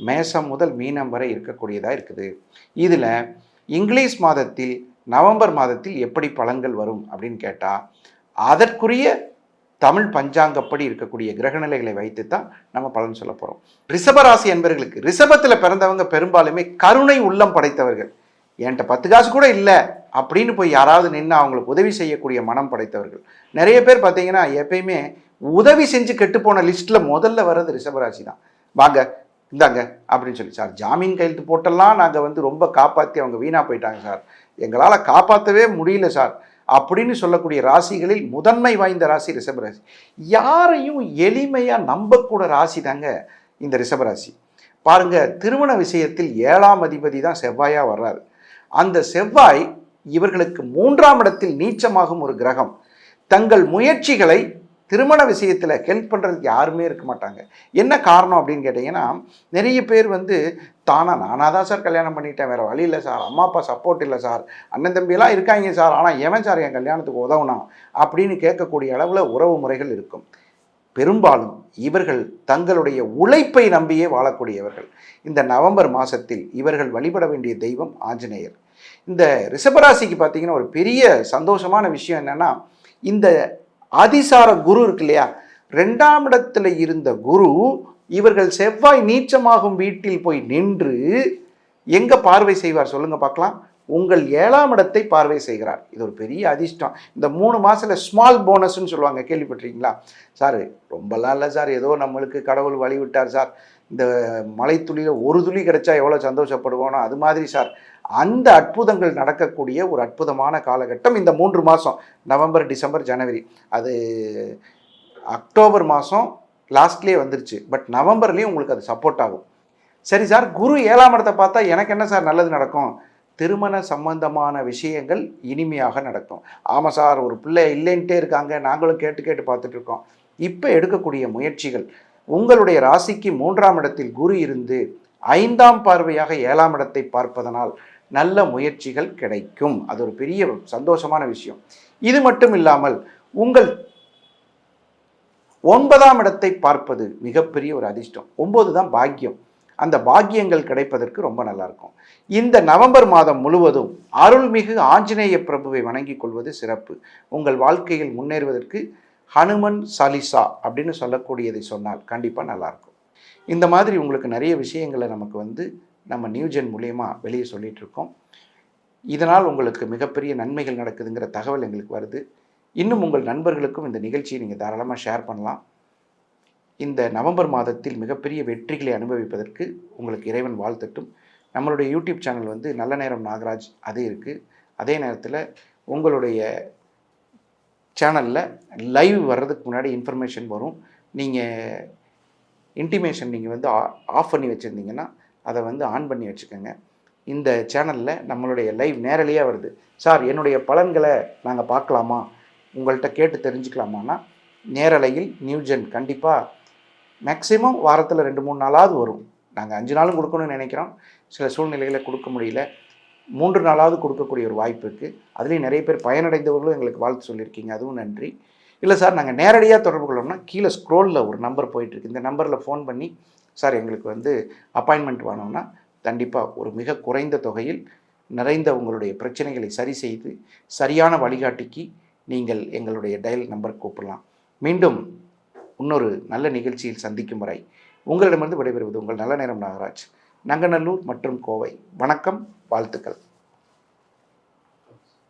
மேசம் முதல் மீனம் வரை இருக்கக்கூடியதாக இருக்குது. இதில் இங்கிலீஷ் மாதத்தில் நவம்பர் மாதத்தில் எப்படி பலன்கள் வரும் அப்படின்னு கேட்டால் அதற்குரிய தமிழ் பஞ்சாங்கப்படி இருக்கக்கூடிய கிரகநிலைகளை வைத்து தான் நம்ம பலன் சொல்ல போகிறோம் ரிஷபராசி என்பவர்களுக்கு ரிஷபத்தில் பிறந்தவங்க பெரும்பாலுமே கருணை உள்ளம் படைத்தவர்கள். என்கிட்ட பத்து காசு கூட இல்லை அப்படின்னு போய் யாராவது நின்று அவங்களுக்கு உதவி செய்யக்கூடிய மனம் படைத்தவர்கள். நிறைய பேர் பார்த்தீங்கன்னா எப்பயுமே உதவி செஞ்சு கெட்டுப்போன லிஸ்ட்டில் முதல்ல வர்றது ரிஷபராசி தான் வாங்க இந்தாங்க அப்படின்னு சொல்லி சார் ஜாமீன் கையெழுத்து போட்டெல்லாம் நாங்கள் வந்து ரொம்ப காப்பாற்றி அவங்க வீணாக போயிட்டாங்க சார். எங்களால் காப்பாற்றவே முடியல சார். அப்படின்னு சொல்லக்கூடிய ராசிகளில் முதன்மை வாய்ந்த ராசி ரிஷபராசி யாரையும் எளிமையாக நம்பக்கூட ராசி தாங்க இந்த ரிஷபராசி பாருங்கள் திருமண விஷயத்தில் ஏழாம் அதிபதி தான் செவ்வாயாக வர்றாரு. அந்த செவ்வாய் இவர்களுக்கு மூன்றாம் இடத்தில் நீச்சமாகும் ஒரு கிரகம். தங்கள் முயற்சிகளை திருமண விஷயத்தில் ஹெல்ப் பண்ணுறதுக்கு யாருமே இருக்க மாட்டாங்க. என்ன காரணம் அப்படின்னு கேட்டிங்கன்னா நிறைய பேர் வந்து தானாக நானாக தான் சார் கல்யாணம் பண்ணிட்டேன். வேறு வழி இல்லை சார். அம்மா அப்பா சப்போர்ட் இல்லை சார். அண்ணன் தம்பியெல்லாம் இருக்காங்க சார். ஆனால் எவன் சார் என் கல்யாணத்துக்கு உதவுனா அப்படின்னு கேட்கக்கூடிய அளவில் உறவு முறைகள் இருக்கும். பெரும்பாலும் இவர்கள் தங்களுடைய உழைப்பை நம்பியே வாழக்கூடியவர்கள். இந்த நவம்பர் மாதத்தில் இவர்கள் வழிபட வேண்டிய தெய்வம் ஆஞ்சநேயர். இந்த ரிஷபராசிக்கு பார்த்தீங்கன்னா ஒரு பெரிய சந்தோஷமான விஷயம் என்னென்னா இந்த அதிசார குரு இருக்கு இல்லையா? ரெண்டாம் இடத்துல இருந்த குரு இவர்கள் செவ்வாய் நீச்சமாகும் வீட்டில் போய் நின்று எங்க பார்வை செய்வார் சொல்லுங்க பார்க்கலாம். உங்கள் ஏழாம் இடத்தை பார்வை செய்கிறார். இது ஒரு பெரிய அதிர்ஷ்டம். இந்த மூணு மாசத்துல ஸ்மால் போனஸ்ன்னு சொல்லுவாங்க. கேள்விப்பட்டிருக்கீங்களா? சார் ரொம்பலாம் இல்லை சார் ஏதோ நம்மளுக்கு கடவுள் வழி விட்டார் சார் இந்த மலை ஒரு துளி கிடைச்சா எவ்வளோ சந்தோஷப்படுவோனோ அது மாதிரி சார் அந்த அற்புதங்கள் நடக்கக்கூடிய ஒரு அற்புதமான காலகட்டம் இந்த மூன்று மாதம் நவம்பர் டிசம்பர் ஜனவரி. அது அக்டோபர் மாதம் லாஸ்ட்லேயே வந்துருச்சு. பட் நவம்பர்லேயும் உங்களுக்கு அது சப்போர்ட் ஆகும். சரி சார் குரு ஏழாம் இடத்தை பார்த்தா எனக்கு என்ன சார் நல்லது நடக்கும்? திருமண சம்பந்தமான விஷயங்கள் இனிமையாக நடக்கும். ஆமாம் சார் ஒரு பிள்ளை இல்லைன்ட்டே இருக்காங்க. நாங்களும் கேட்டு கேட்டு பார்த்துட்ருக்கோம் இப்போ எடுக்கக்கூடிய முயற்சிகள் உங்களுடைய ராசிக்கு மூன்றாம் இடத்தில் குரு இருந்து ஐந்தாம் பார்வையாக ஏழாம் இடத்தை பார்ப்பதனால் நல்ல முயற்சிகள் கிடைக்கும். அது ஒரு பெரிய சந்தோஷமான விஷயம். இது மட்டும் இல்லாமல் உங்கள் ஒன்பதாம் இடத்தை பார்ப்பது மிகப்பெரிய ஒரு அதிர்ஷ்டம். ஒன்பது தான் பாக்கியம். அந்த பாக்கியங்கள் கிடைப்பதற்கு ரொம்ப நல்லா இருக்கும். இந்த நவம்பர் மாதம் முழுவதும் அருள்மிகு ஆஞ்சநேய பிரபுவை வணங்கிக் கொள்வது சிறப்பு. உங்கள் வாழ்க்கையில் முன்னேறுவதற்கு ஹனுமன் சாலிசா அப்படின்னு சொல்லக்கூடியதை சொன்னால் கண்டிப்பாக நல்லாயிருக்கும் இந்த மாதிரி உங்களுக்கு நிறைய விஷயங்களை நமக்கு வந்து நம்ம நியூஜென் மூலயமா வெளியே சொல்லிகிட்ருக்கோம் இதனால் உங்களுக்கு மிகப்பெரிய நன்மைகள் நடக்குதுங்கிற தகவல் எங்களுக்கு வருது. இன்னும் உங்கள் நண்பர்களுக்கும் இந்த நிகழ்ச்சியை நீங்கள் தாராளமாக ஷேர் பண்ணலாம். இந்த நவம்பர் மாதத்தில் மிகப்பெரிய வெற்றிகளை அனுபவிப்பதற்கு உங்களுக்கு இறைவன் வாழ்த்தட்டும். நம்மளுடைய யூடியூப் சேனல் வந்து நல்ல நேரம் நாகராஜ் அது இருக்குது அதே நேரத்தில் உங்களுடைய சேனலில் லைவ் வர்றதுக்கு முன்னாடி இன்ஃபர்மேஷன் வரும். நீங்கள் இன்டிமேஷன் நீங்கள் வந்து ஆஃப் பண்ணி வச்சுருந்தீங்கன்னா அதை வந்து ஆன் பண்ணி வச்சுக்கோங்க. இந்த சேனலில் நம்மளுடைய லைவ் நேரலையாக வருது. சார் என்னுடைய பலன்களை நாங்கள் பார்க்கலாமா? உங்கள்கிட்ட கேட்டு தெரிஞ்சுக்கலாமான்னா நேரலையில் நியூஜென் கண்டிப்பாக மேக்ஸிமம் வாரத்தில் ரெண்டு மூணு நாளாவது வரும். நாங்கள் அஞ்சு நாளும் கொடுக்கணும்னு நினைக்கிறோம். சில சூழ்நிலைகளை கொடுக்க முடியல. மூன்று நாளாவது கொடுக்கக்கூடிய ஒரு வாய்ப்பு இருக்குது அதுலேயும் நிறைய பேர் பயனடைந்தவர்களும் எங்களுக்கு வாழ்த்து சொல்லியிருக்கீங்க. அதுவும் நன்றி. இல்லை சார் நாங்கள் நேரடியாக தொடர்பு கொள்ளோம்னா கீழே ஸ்க்ரோலில் ஒரு நம்பர் போயிட்டுருக்கு இந்த நம்பரில் ஃபோன் பண்ணி சார் எங்களுக்கு வந்து அப்பாயின்மெண்ட் வேணும்னா கண்டிப்பாக ஒரு மிக குறைந்த தொகையில் நிறைந்த உங்களுடைய பிரச்சனைகளை சரி செய்து சரியான வழிகாட்டிக்கு நீங்கள் எங்களுடைய டயல் நம்பர் கூப்பிடலாம் மீண்டும் இன்னொரு நல்ல நிகழ்ச்சியில் சந்திக்கும் வரை உங்களிடமிருந்து விடைபெறுவது உங்கள் நல்ல நேரம் நாகராஜ். நங்கநல்லூர் மற்றும் கோவை. வணக்கம் வாழ்த்துக்கள்.